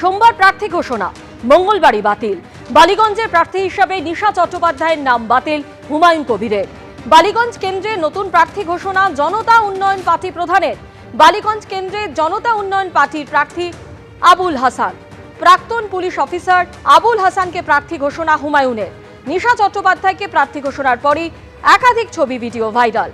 সোমবার প্রার্থী ঘোষণা। মঙ্গলবারই বাতিল। বালিগঞ্জের প্রার্থী হিসাবে নিশা চট্টোপাধ্যায়ের নাম বাতিল হুমায়ুন কবিরের। বালিগঞ্জ কেন্দ্রে নতুন প্রার্থী ঘোষণা জনতা উন্নয়ন পার্টি প্রধানের। বালিগঞ্জ কেন্দ্রে জনতা উন্নয়ন পার্টির প্রার্থী আবুল হাসান। প্রাক্তন পুলিশ অফিসার আবুল হাসানকে প্রার্থী ঘোষণা হুমায়ুনের। নিশা চট্টোপাধ্যায়কে প্রার্থী ঘোষণার পরই একাধিক ছবি, ভিডিও ভাইরাল।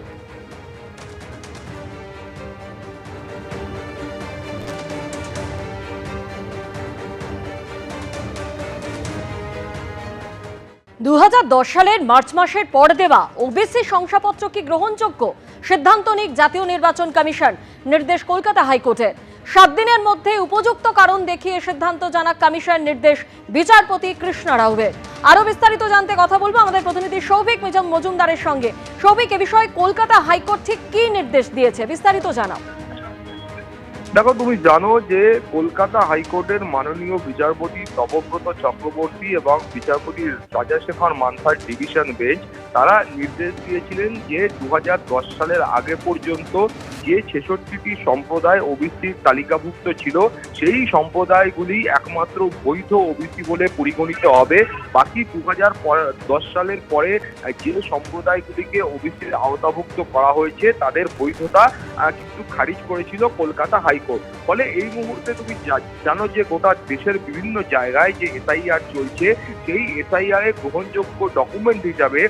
দু হাজার দশ সালের মার্চ মাসের পর দেওয়া ওবিসি শংসাপত্র কি গ্রহণযোগ্য? সিদ্ধান্ত নিক জাতীয় নির্বাচন কমিশন, নির্দেশ কলকাতা হাইকোর্টের সাত দিনের মধ্যে উপযুক্ত কারণ দেখিয়ে সিদ্ধান্ত জানা কমিশন, নির্দেশ বিচারপতি কৃষ্ণ রাউয়ের আরও বিস্তারিত জানতে কথা বলব আমাদের প্রতিনিধি সৌভিক মিজম মজুমদারের সঙ্গে। সৌভিক, এ বিষয়ে কলকাতা হাইকোর্ট ঠিক কি নির্দেশ দিয়েছে? বিস্তারিত জানাও। দেখো, তুমি জানো যে কলকাতা হাইকোর্টের মাননীয় বিচারপতি তপব্রত চক্রবর্তী এবং বিচারপতি রাজাশেখর মানসার ডিভিশন বেঞ্চ, তারা নির্দেশ দিয়েছিলেন যে দু হাজার দশ সালের আগে পর্যন্ত যে ছেষট্টিটি সম্প্রদায় ওবিসির তালিকাভুক্ত ছিল, সেই সম্প্রদায়গুলি একমাত্র বৈধ ওবিসি বলে পরিগণিত হবে। বাকি দু দশ সালের পরে, যে সম্প্রদায়গুলিকে ওবিসির আওতাভুক্ত করা হয়েছে, তাদের বৈধতা কিন্তু খারিজ করেছিল কলকাতা হাইকোর্ট। ফলে এই মুহূর্তে তুমি জানো যে গোটা দেশের বিভিন্ন জায়গায় যে এসআইআর চলছে, সেই এসআইআর এর গ্রহণযোগ্য ডকুমেন্ট হিসাবে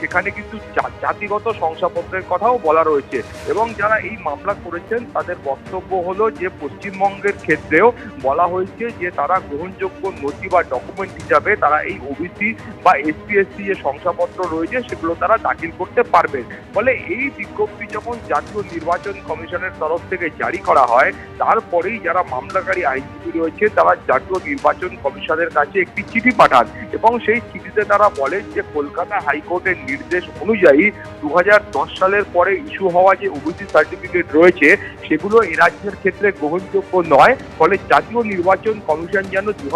সেখানে কিন্তু জাতিগত শংসাপত্রের কথাও বলা রয়েছে। এবং যারা এই মামলা করেছেন, তাদের বক্তব্য হলো যে পশ্চিমবঙ্গের ক্ষেত্রেও বলা হয়েছে যে তারা গ্রহণযোগ্য নথি বা ডকুমেন্ট হিসাবে তারা এই ওবিসি বা এসপি এসসি যে শংসাপত্র রয়েছে, সেগুলো তারা দাখিল করতে পারবেন ফলে এই বিজ্ঞপ্তি যখন জাতীয় নির্বাচন কমিশনের তরফ থেকে জারি করা হয়, তারপরেই যারা মামলাকারী আইনজীবী রয়েছে, তারা জাতীয় নির্বাচন কমিশনের কাছে একটি চিঠি পাঠান এবং সেই চিঠিতে তারা বলেন যে কলকাতা হাইকোর্টের নির্দেশ অনুযায়ী দু হাজার দশ সালের পরে ইস্যু হওয়া যে ওবিসি সার্টিফিকেট রয়েছে, সেগুলো এ রাজ্যের ক্ষেত্রে গ্রহণযোগ্য নয়। ফলে জাতীয় নির্বাচন কমিশন যেন দু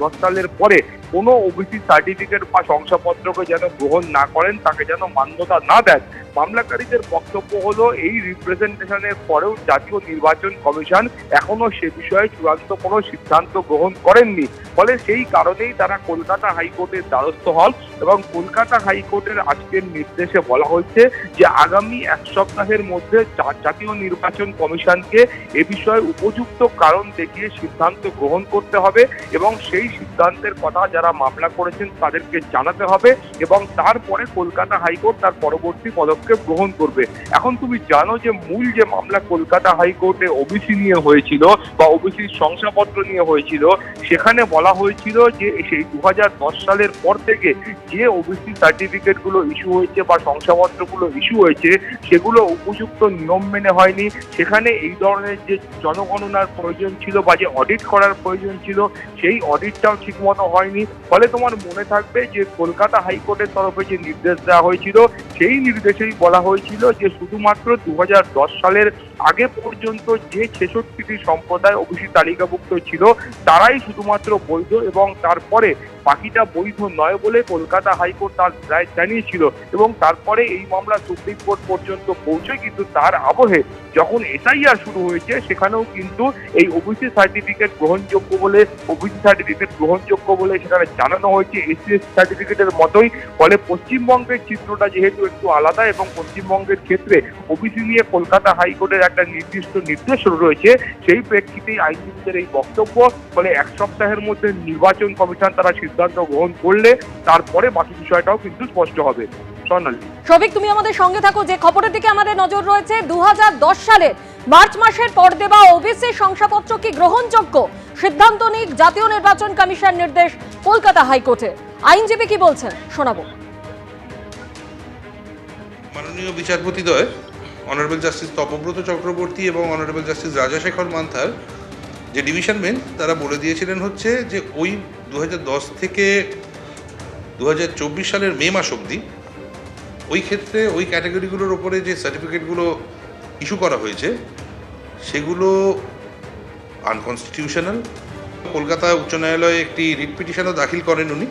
দশ সালের পরে কোনো ওবিসি সার্টিফিকেট বা শংসাপত্রকে যেন গ্রহণ না করেন, তাকে যেন মান্যতা না দেন। মামলাকারীদের বক্তব্য হলো, এই রিপ্রেজেন্টেশনের পরেও জাতীয় নির্বাচন কমিশন এখনও সে বিষয়ে চূড়ান্ত কোনো সিদ্ধান্ত গ্রহণ করেননি। ফলে সেই কারণেই তারা কলকাতা হাইকোর্টের দ্বারস্থ হন এবং কলকাতা হাইকোর্টের আজকের নির্দেশে বলা হয়েছে যে, আগামী এক সপ্তাহের মধ্যে জাতীয় নির্বাচন কমিশনকে এ বিষয়ে উপযুক্ত কারণ দেখিয়ে সিদ্ধান্ত গ্রহণ করতে হবে এবং সেই সিদ্ধান্তের কথা যারা মামলা করেছেন তাদেরকে জানাতে হবে এবং তারপরে কলকাতা হাইকোর্ট তার পরবর্তী পদক্ষেপ গ্রহণ করবে। এখন তুমি জানো যে মূল যে মামলা কলকাতা হাইকোর্টে ওবিসি নিয়ে হয়েছিল বা ওবিসির শংসাপত্র নিয়ে হয়েছিল, সেখানে বলা হয়েছিল যে সেই দু হাজার দশ সালের পর থেকে যে ওবিসি সার্টিফিকেটগুলো ইস্যু হয়েছে বা শংসাপত্রগুলো ইস্যু হয়েছে, সেগুলো উপযুক্ত নিয়ম মেনে হয়নি। সেখানে এই ধরনের যে জনগণনার প্রয়োজন ছিল বা যে অডিট করার প্রয়োজন ছিল, সেই অডিটটাও ঠিকমতো হয়নি। ফলে তোমার মনে থাকবে যে কলকাতা হাইকোর্টের তরফে যে নির্দেশ দেওয়া হয়েছিল, সেই নির্দেশেই বলা হয়েছিল যে শুধুমাত্র দু হাজার দশ সালের আগে পর্যন্ত যে ছেষট্টিটি সম্প্রদায় ওবিসি তালিকাভুক্ত ছিল, তারাই শুধুমাত্র বৈধ এবং তারপরে বাকিটা বৈধ নয় বলে কলকাতা হাইকোর্ট তার রায় জানিয়েছিল এবং তারপরে এই মামলা সুপ্রিম কোর্ট পর্যন্ত পৌঁছে কিন্তু তার আবহে যখন এসআইআর শুরু হয়েছে, সেখানেও কিন্তু এই ওবিসি সার্টিফিকেট গ্রহণযোগ্য বলে, ওবিসি সার্টিফিকেট গ্রহণযোগ্য বলে সেখানে জানানো হয়েছে এসসি সার্টিফিকেটের মতোই। ফলে পশ্চিমবঙ্গের চিত্রটা যেহেতু একটু আলাদা এবং পশ্চিমবঙ্গের ক্ষেত্রে ওবিসি নিয়ে কলকাতা হাইকোর্টের একটা নির্দিষ্ট নির্দেশ রয়েছে, সেই প্রেক্ষিতেই আইনজীবীদের এই বক্তব্য। ফলে এক সপ্তাহের মধ্যে নির্বাচন কমিশন তারা সিদ্ধান্ত গ্রহণ করলে, তারপরে বাকি বিষয়টাও কিন্তু স্পষ্ট হবে। স্বর্ণালী। সৌভিক তুমি আমাদের সঙ্গে থাকো। যে খবরের দিকে আমাদের নজর রয়েছে দু সালের মার্চ মাসের পর দেওয়া ওবিসি শংসাপত্র কি গ্রহণযোগ্য? সিদ্ধান্ত নিক জাতীয় নির্বাচন কমিশন নির্দেশ কলকাতা হাইকোর্টে। আইনজীবী কি বলছেন? শোনাবো। মাননীয় বিচারপতিদ্বয় অনারেবল জাস্টিস তপব্রত চক্রবর্তী এবং অনারেবল জাস্টিস রাজাশেখর মান্থার যে ডিভিশন বেঞ্চ তারা বলে দিয়েছিলেন হচ্ছে যে ওই দুহাজার দশ থেকে দু হাজার চব্বিশ সালের মে মাস অবধি ওই ক্ষেত্রে ওই ক্যাটাগরিগুলোর ওপরে যে সার্টিফিকেটগুলো ইস্যু করা হয়েছে, সেগুলো আনকনস্টিটিউশনাল। কলকাতা উচ্চ ন্যায়ালয়ে একটি রিট পিটিশনও দাখিল করেন উনি।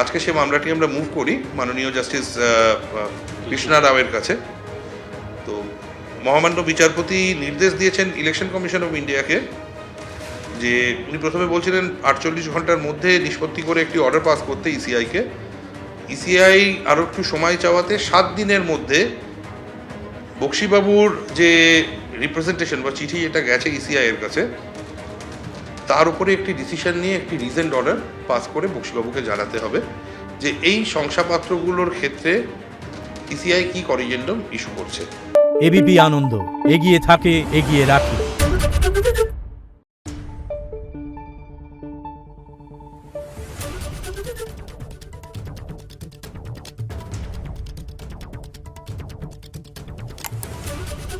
আজকে সে মামলাটি আমরা মুভ করি, মাননীয় জাস্টিস কৃষ্ণা রাওয়ের কাছে। তো, মহামান্য বিচারপতি নির্দেশ দিয়েছেন ইলেকশন কমিশন অফ ইন্ডিয়াকে যে উনি প্রথমে বলছিলেন আটচল্লিশ ঘণ্টার মধ্যে নিষ্পত্তি করে একটি অর্ডার পাস করতে ইসিআইকে। ইসিআই আরও একটু সময় চাওয়াতে সাত দিনের মধ্যে বক্সিবাবুর যে রিপ্রেজেন্টেশন বা চিঠি যেটা গেছে ইসিআই এর কাছে, তার উপরে একটি ডিসিশন নিয়ে একটি রিজেন্ট অর্ডার পাস করে বক্সিবাবুকে জানাতে হবে যে এই শংসাপত্রগুলোর ক্ষেত্রে ইসিআই কি করিজেন্ডম ইস্যু করছে। এবিপি আনন্দ, এগিয়ে থাকে, এগিয়ে রাখে।